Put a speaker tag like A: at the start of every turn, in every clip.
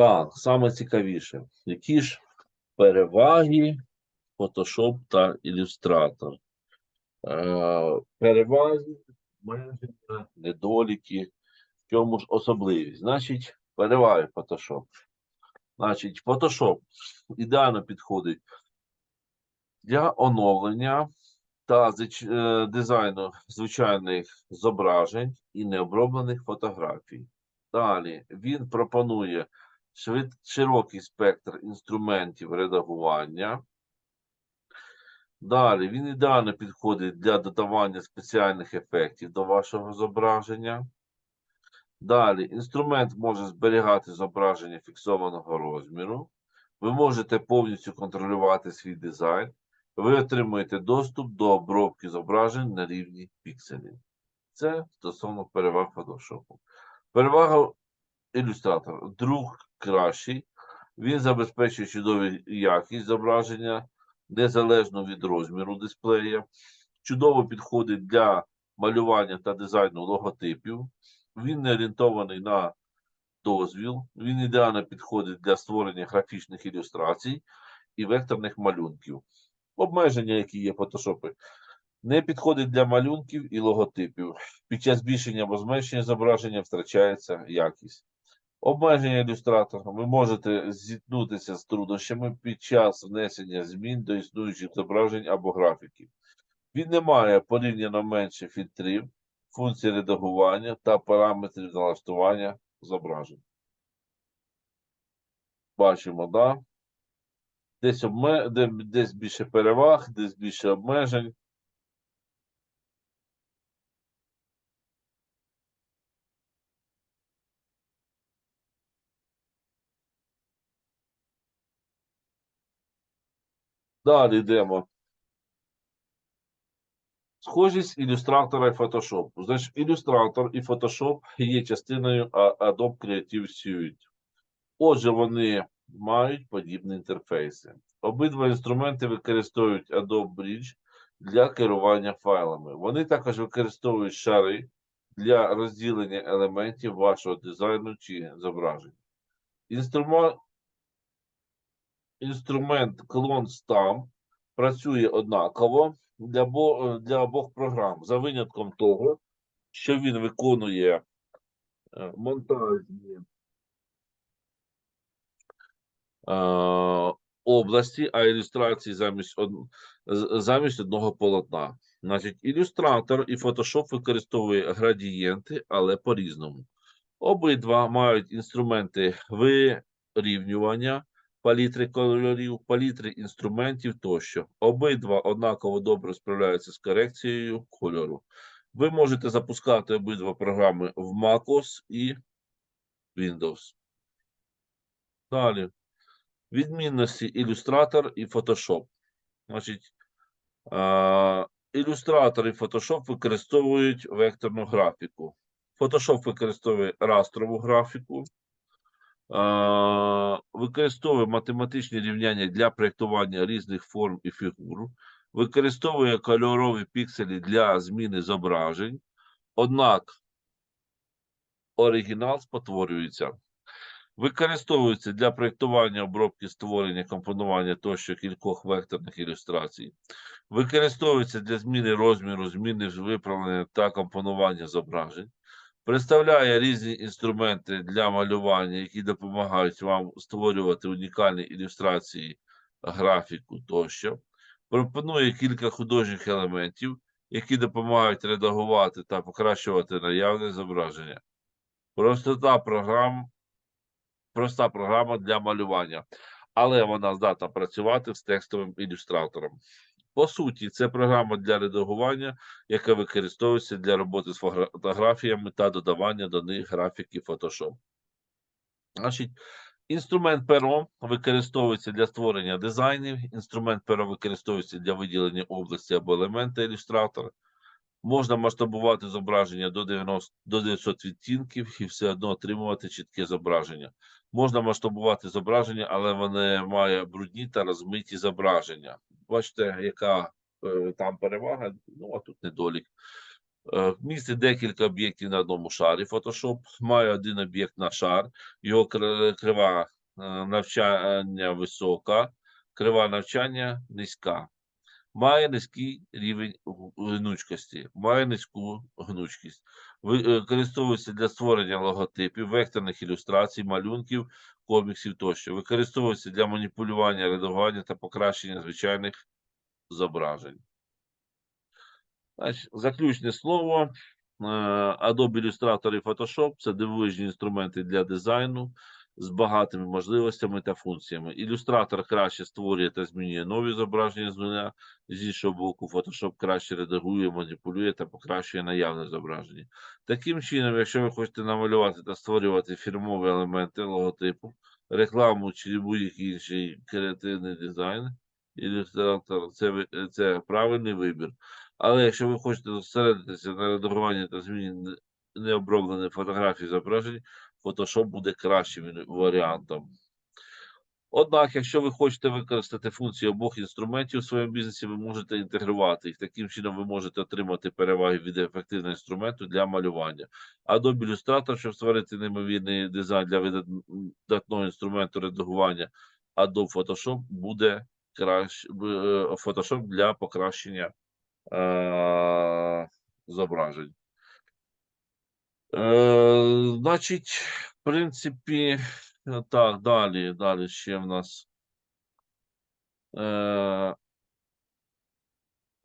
A: Так, саме цікавіше. Які ж переваги Photoshop та Illustrator? Е, переваги, обмеження, недоліки. В чому ж особливість? Значить, переваги Photoshop. Значить, Photoshop ідеально підходить для оновлення та е, дизайну звичайних зображень і необроблених фотографій. Далі він пропонує швид, широкий спектр інструментів редагування. Далі він ідеально підходить для додавання спеціальних ефектів до вашого зображення. Далі інструмент може зберігати зображення фіксованого розміру. Ви можете повністю контролювати свій дизайн. Ви отримуєте доступ до обробки зображень на рівні пікселів. Це стосовно переваг Photoshop. Перевага ілюстратора. Друг кращий. Він забезпечує чудову якість зображення незалежно від розміру дисплея. Чудово підходить для малювання та дизайну логотипів. Він не орієнтований на дозвіл. Він ідеально підходить для створення графічних ілюстрацій і векторних малюнків. Обмеження, які є Photoshop, не підходить для малюнків і логотипів. Під час збільшення або зменшення зображення втрачається якість. Обмеження ілюстратора. Ви можете зіткнутися з труднощами під час внесення змін до існуючих зображень або графіків. Він не має порівняно менше фільтрів, функцій редагування та параметрів налаштування зображень. Бачимо, да? Десь, обме... десь більше переваг, десь більше обмежень. Далі йдемо. Схожість ілюстратора і Photoshop. Значить, ілюстратор і Photoshop є частиною Adobe Creative Suite. Отже, вони мають подібні інтерфейси. Обидва інструменти використовують Adobe Bridge для керування файлами. Вони також використовують шари для розділення елементів вашого дизайну чи зображень. Інструмент, інструмент Clone Stamp працює однаково для, бо, для обох програм, за винятком того, що він виконує е, монтажні е, області, а ілюстрації замість, замість одного полотна. Значить, ілюстратор і Photoshop використовує градієнти, але по-різному. Обидва мають інструменти вирівнювання, палітри кольорів, палітри інструментів тощо. Обидва однаково добре справляються з корекцією кольору. Ви можете запускати обидва програми в macOS і Windows. Далі. Відмінності ілюстратор і Photoshop. Значить, ілюстратор і Photoshop використовують векторну графіку. Photoshop використовує растрову графіку, використовує математичні рівняння для проєктування різних форм і фігур, використовує кольорові пікселі для зміни зображень. Однак оригінал спотворюється. Використовується для проєктування обробки створення, компонування тощо кількох векторних ілюстрацій. Використовується для зміни розміру, зміни виправлення та компонування зображень. Представляє різні інструменти для малювання, які допомагають вам створювати унікальні ілюстрації, графіку тощо. Пропонує кілька художніх елементів, які допомагають редагувати та покращувати наявне зображення. Простота програм проста програма для малювання, але вона здатна працювати з текстовим ілюстратором. По суті, це програма для редагування, яка використовується для роботи з фотографіями та додавання до них графіки Photoshop. Значить, інструмент перо використовується для створення дизайнів, інструмент перо використовується для виділення області або елемента ілюстратора. Можна масштабувати зображення до 90 до 900 відтінків і все одно отримувати чітке зображення. Можна масштабувати зображення, але вони має брудні та розмиті зображення. Бачите, яка е, там перевага, ну а тут недолік. Е, Містить декілька об'єктів на одному шарі. Photoshop має один об'єкт на шар, його крива е, навчання висока, крива навчання низька. Має низький рівень гнучкості, має низьку гнучкість. Е, Використовується для створення логотипів, векторних ілюстрацій, малюнків, коміксів тощо. Використовується для маніпулювання, редагування та покращення звичайних зображень. Значить, заключне слово. Е, Adobe Illustrator і Photoshop це дивовижні інструменти для дизайну з багатими можливостями та функціями. Ілюстратор краще створює та змінює нові зображення з нуля. З іншого боку, Photoshop краще редагує, маніпулює та покращує наявне зображення. Таким чином, якщо ви хочете намалювати та створювати фірмові елементи логотипу, рекламу чи будь-який інший креативний дизайн, ілюстратор це, це правильний вибір. Але якщо ви хочете зосередитися на редагуванні та зміні не- необроблених фотографій зображень, Photoshop буде кращим варіантом. Однак, якщо ви хочете використати функції обох інструментів у своєму бізнесі, ви можете інтегрувати їх. Таким чином, ви можете отримати переваги від ефективного інструменту для малювання. Adobe Illustrator, щоб створити неймовірний дизайн для видатного інструменту редагування, Adobe Photoshop буде краще Photoshop для покращення е, зображень. Е, значить, в принципі, е, так, далі, далі ще в нас. Е,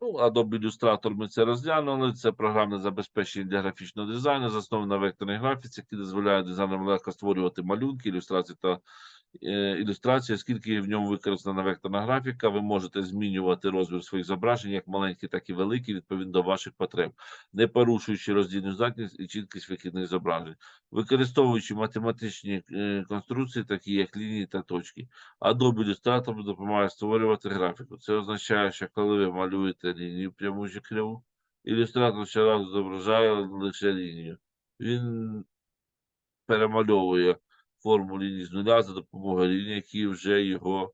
A: ну, Adobe Illustrator ми це розглянули. Це програмне забезпечення для графічного дизайну, засноване на векторній графіці, які дозволяє дизайнерам легко створювати малюнки, ілюстрації та е, ілюстрації, оскільки в ньому використана векторна графіка, ви можете змінювати розмір своїх зображень, як маленькі, так і великі, відповідно до ваших потреб, не порушуючи роздільну здатність і чіткість вихідних зображень, використовуючи математичні е, конструкції, такі як лінії та точки. Adobe Illustrator допомагає створювати графіку. Це означає, що коли ви малюєте лінію пряму чи криву, ілюстратор щоразу зображає лише лінію. Він перемальовує форму лінії з нуля за допомогою ліній, які вже його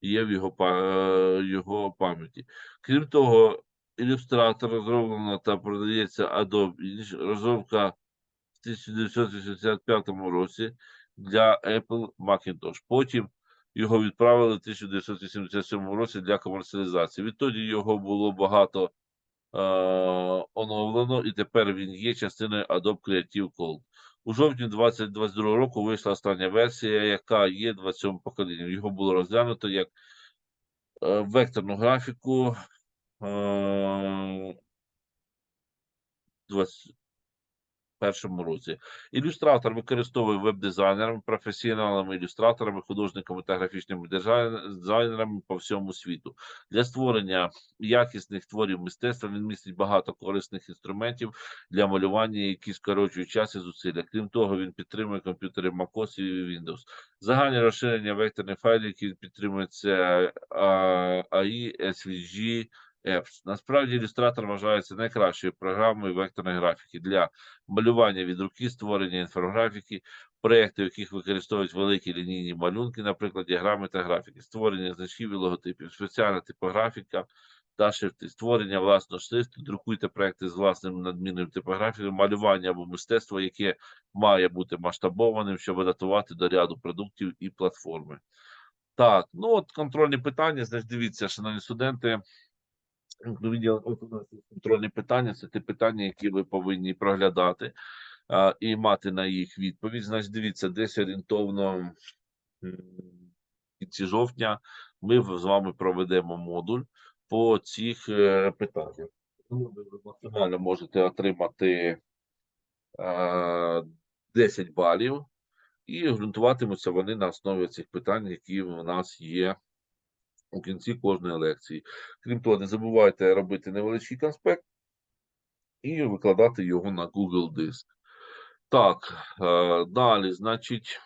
A: є в його, е, його пам'яті. Крім того, ілюстратор розроблено та продається Adobe. Розробка в 1985 році для Apple Macintosh. Потім його відправили в 1987 році для комерціалізації. Відтоді його було багато е, оновлено, і тепер він є частиною Adobe Creative Cloud. У жовтні 2022 року вийшла остання версія, яка є 27 поколінням. Його було розглянуто як е, векторну графіку е, 2021 році. Ілюстратор використовує веб-дизайнерами, професіоналами, ілюстраторами, художниками та графічними дизайн- дизайнерами по всьому світу. Для створення якісних творів мистецтва він містить багато корисних інструментів для малювання, які скорочують час і зусилля. Крім того, він підтримує комп'ютери macOS і Windows. Загальне розширення векторних файлів, які а, AI, SVG, Apps. Насправді ілюстратор вважається найкращою програмою векторної графіки для малювання від руки, створення інфографіки, проєкти, в яких використовують великі лінійні малюнки, наприклад, діаграми та графіки, створення значків і логотипів, спеціальна типографіка та шрифти, створення власного шрифту, друкуйте проекти з власним надмінною типографією, малювання або мистецтво, яке має бути масштабованим, щоб адаптувати до ряду продуктів і платформи. Так, ну от контрольні питання. Значить, дивіться, шановні студенти. Відділ контрольні питання це ті питання, які ви повинні проглядати а, і мати на їх відповідь. Значить, дивіться, десь орієнтовно в кінці жовтня ми з вами проведемо модуль по цих е, питаннях. Ну, ви максимально можете отримати е, 10 балів, і ґрунтуватимуться вони на основі цих питань, які в нас є у кінці кожної лекції. Крім того, не забувайте робити невеличкий конспект і викладати його на Google Диск. Так, е, далі, значить,